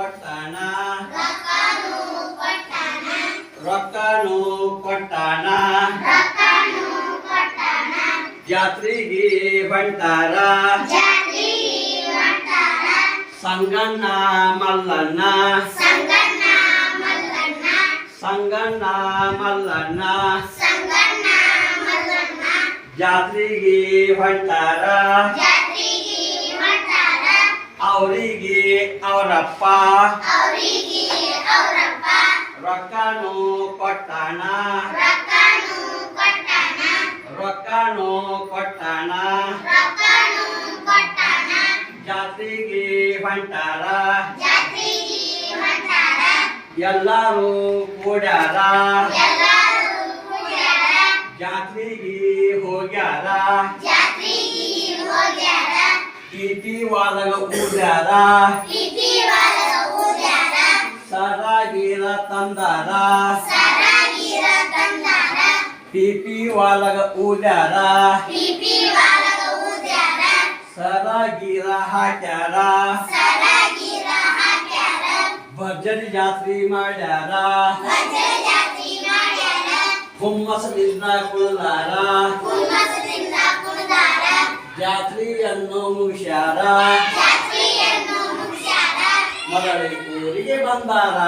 ಕೊಟ್ಟಾನ ರೊಕ್ಕನು ಕೊಟ್ಟಾನ ಜಾತ್ರೆಗೆ ಬಂಟಾರ. ಸಂಗಣ್ಣ ಮಲ್ಲಣ್ಣ. ಸಂಗಣ್ಣ ಮಲ್ಲಣ್ಣ. ಜಾತ್ರೆಗೆ ಬಂಟಾರ. ಅವರಿಗೆ ಅವರಪ್ಪ. ರೊಕ್ಕನು ಕೊಟ್ಟಾನ ರೊಕ್ಕನು ಕೊಟ್ಟಾನ ಜಾತ್ರೆಗೆ ಹೊಂಟಾರ. ಎಲ್ಲರೂ ಕೂಡ್ಯಾರ. ಜಾತ್ರೆಗೆ ಹೋಗ್ಯಾರ. किती वाजग उद्यारा किती वाजग उद्यारा सारा गिरा तंदारा सारा गिरा तंदारा किती वाजग उद्यारा किती वाजग उद्यारा सारा गिरा हाट्यारा सारा गिरा हाट्यारा भजन यात्री माड्यारा भजन यात्री माड्यारा कुम्मस निजना कुलारा ಜಾತ್ರೆಯನ್ನು ಮುಷಾರ ಮೊದಲ ಊರಿಗೆ ಬಂದಾರ.